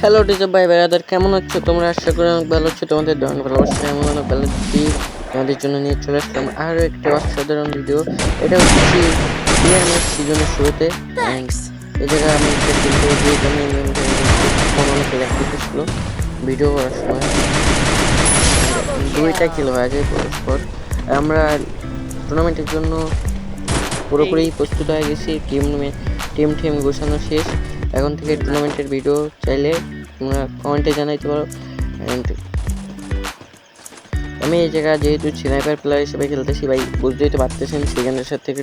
Hello DJ ভাই বেড়াদার কেমন আছো? তোমরা আশা করি অনেক ভালো আছো তোমাদের ধরনের ভালোবাসা এমন অনেক ভালো আছি। তোমাদের জন্য নিয়ে চলে আসলাম আরও একটি অসাধারণ ভিডিও এটা হচ্ছে ম্যাচ সিজনের শুরুতে। থ্যাঙ্কস এই জায়গায় আমি একটা আমি ফোন অনেক ছিল। ভিডিও করার সময় দুইটা কিলো হয়ে যায় পরস্পর। আমরা টুর্নামেন্টের জন্য পুরোপুরি প্রস্তুত হয়ে গেছি টিম টিম টিম গোছানো শেষ। এখন থেকে টুর্নামেন্টের ভিডিও চাইলে তোমরা কমেন্টে জানাইতে পারো। অ্যান্ড আমি এই জায়গায় যেহেতু স্নাইপার প্লেয়ার হিসেবে খেলতেছি ভাই বুঝতেই তো পারতেছেন সেকেন্ডের সাথে থেকে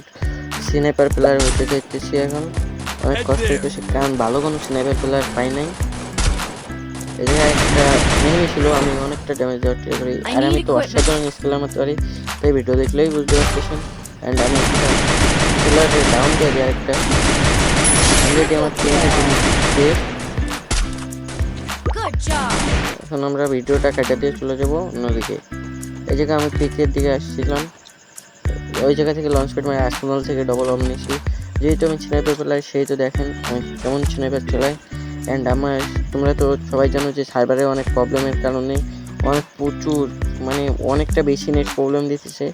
স্নাইপার প্লেয়ার হতে চাইতেছি এখন। অনেক কষ্ট হইতেছে কারণ ভালো কোনো স্নাইপার প্লেয়ার পাই নাই। এই জায়গায় একটা এনিমি ছিল আমি অনেকটা ড্যামেজ দেওয়ার ট্রাই করি। আর আমি তো অসাধারণ স্কিল মারতে পারি তাই ভিডিও দেখলেই বুঝতে পারতেছেন। অ্যান্ড আমি একটা প্লেয়ারের ডাউন দিয়ে আরেকটা। অলরেডি আমার শেষ Good এখন আমরা ভিডিওটা কাটা দিয়ে চলে যাব অন্যদিকে। এই জায়গায় আমি পিকের দিকে আসছিলাম। ওই জায়গা থেকে লঞ্চ প্যাড মানে আর্সেনাল থেকে ডবল অম নিয়েছি। যেহেতু আমি স্নাইপার পেলার সেই তো দেখেন আমি কেমন স্নাইপার চালাই। অ্যান্ড আমার, তোমরা তো সবাই জানো যে সার্ভারে অনেক প্রবলেমের কারণে অনেক প্রচুর মানে অনেকটা বেশি নেট প্রবলেম দিতেছে।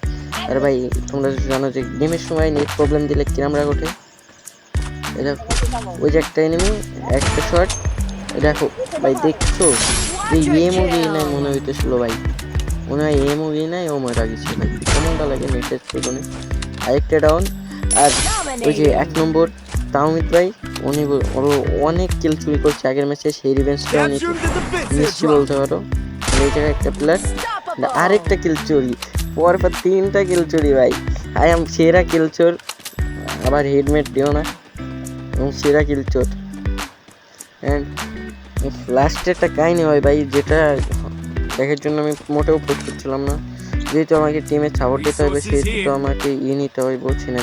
আর ভাই, তোমরা জানো যে গেমের সময় নেট প্রবলেম দিলে কিরামরা এই দেখো ওই যে একটা এনিমি একটা শট দেখো ভাই দেখছ? এই এমও গিয়ে নাই মনে হইতেছিল ভাই। মনে হয় এমও গিয়ে নাই ও মারা গেছে ভাই। কেমনটা লাগে নেটের প্রবলেমে আরেকটা ডাউন আর ওই যে এক নম্বর তাওমিত ভাই উনি ও অনেক কিল চুরি করছে আগের ম্যাচে সেই রিভেন্সটা নিতে নিশ্চয়ই বলতে পারো? আর এই জায়গায় একটা প্লেয়ার আরেকটা কিল চুরি। পর পর তিনটা কিল চুরি ভাই। আই এম সেরা কিল চোর আবার হেডমেট দিও না। এবং সেরা কিল চোর। অ্যান্ড লাস্টে একটা কাহিনি হয় ভাই যেটা দেখার জন্য আমি মোটেও প্রস্তুত ছিলাম না। যেহেতু আমাকে টিমে সাপোর্ট দিতে হবে সেহেতু তো আমাকে ইয়ে নিতে হয় বলছি না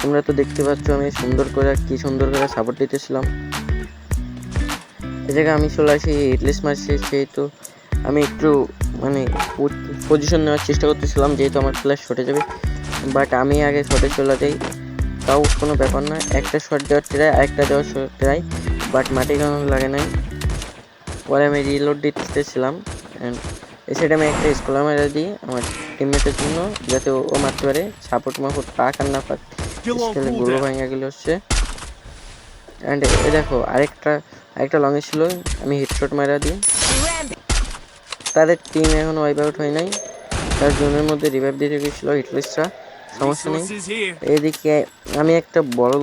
তোমরা তো দেখতে পাচ্ছ আমি সুন্দর করে কি সুন্দর করে সাপোর্ট দিতেছিলাম। এ জায়গায় আমি চলে আসি হিটলেস মারছি সেহেতু আমি একটু মানে পজিশন নেওয়ার চেষ্টা করতেছিলাম যেহেতু আমার প্লেয়ার শটে যাবে বাট আমি আগে শটে চলে যাই। তাও কোনো ব্যাপার না একটা শট দেওয়ার ট্রাই আরেকটা দেওয়ার শট ট্রাই বাট মাটি কেন লাগে নাই। পরে আমি রিলোড দিতেছিলাম অ্যান্ড সাইডে আমি একটা স্কলার মেরে দিই আমার টিমমেটের জন্য যাতে ও ও মারতে পারে। সাপোর্ট মাপোর্ট পাক আর না পাক। স্কেলে গুলো ভাঙা গেলে হচ্ছে। অ্যান্ড এ দেখো আরেকটা আরেকটা লঙে ছিল আমি হেডশট মারা দিই। তাদের টিম এখন ওয়াইপ আউট হয় নাই। তার জোনের মধ্যে রিভাইভ দিতে গেছিল হিটলিস্টরা সমস্যা নেই। এদিকে আমি একটা বড়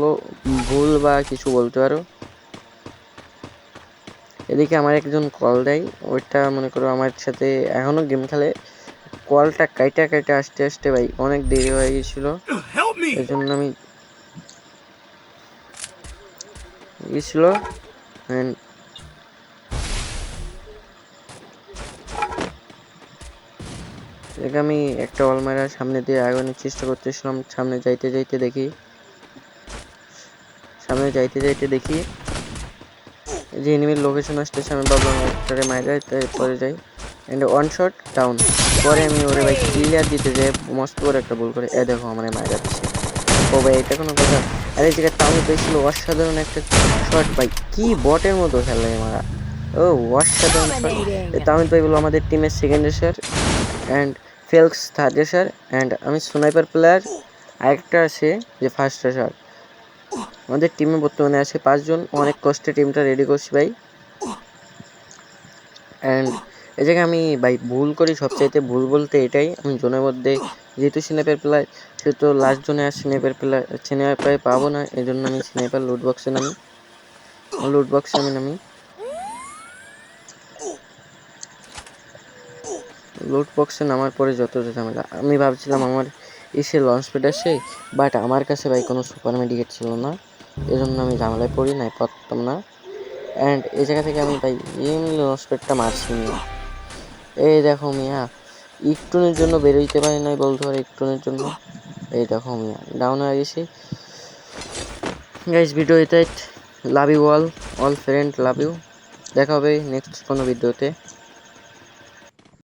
ভুল বা কিছু বলতে পারো। এদিকে আমার একজন কল দেয় ওইটা মনে করো আমার সাথে এখনও গেম খেলে। কলটা কাইটা কাইটা আসতে আসতে ভাই অনেক দেরি হয়ে গেছিল। Help এই জন্য আমি গেছিল। এদিকে আমি একটা অলমারা সামনে দিয়ে আগানোর চেষ্টা করতেছিলাম। সামনে যাইতে যাইতে দেখি। সামনে যাইতে যাইতে দেখি। যে এনিমির লোকেশন আসতেছে আমি ভাবলাম একটারে মাইরা পরে যাই। এন্ড ওয়ান শট ডাউন পরে আমি ওরে ভাই ক্লিয়ার দিতে যাই মস্ত করে একটা ভুল করে। এ দেখো আমার মাইরা দিচ্ছে ও ভাই এটা কোনো কথা। আর এই জায়গায় তামিল পেয়েছিল অসাধারণ একটা শট ভাই। কি বটের মতো খেলে মারা। ও অসাধারণ শট তামিল ভাই বলো আমাদের টিমের second racer and Felix third racer and আমি স্নাইপার প্লেয়ার আরেকটা আছে যে ফার্স্ট রেসার আমাদের টিমে বর্তমানে আছে পাঁচজন, অনেক কষ্টে টিমটা রেডি করছি ভাই। অ্যান্ড এই জায়গায় আমি ভাই ভুল করি, সবচাইতে ভুল বলতে এটাই, আমি জোনের মধ্যে যেহেতু স্নেপের প্লেয়ার সেহেতু লাস্ট জোনে আর স্নেপের প্লেয়ার স্নেপার পাবো না এই জন্য আমি স্নেপার লুট বক্সে নামি। লুট বক্সে আমি নামি। লুট বক্সে নামার পরে যত ঝামেলা, আমি ভাবছিলাম আমার এসে লঞ্চ প্যাড আসে বাট আমার কাছে ভাই কোনো সুপার মেডিকেট ছিল না। এই জন্য আমি ঝামেলায় পড়ি, নাই পারতাম না। অ্যান্ড এই জায়গা থেকে আমি ভাই এমনি লঞ্চ প্যাডটা মারছি মিয়া এই দেখো মিয়া, একটুনের জন্য বেরোইতে পারি নাই বলতে পারি একটুনের জন্য। এই দেখো মিয়া ডাউন হয়ে গেছি। গাইস ভিডিও এটা love you all all friend love you দেখা হবে নেক্সট কোনো ভিডিওতে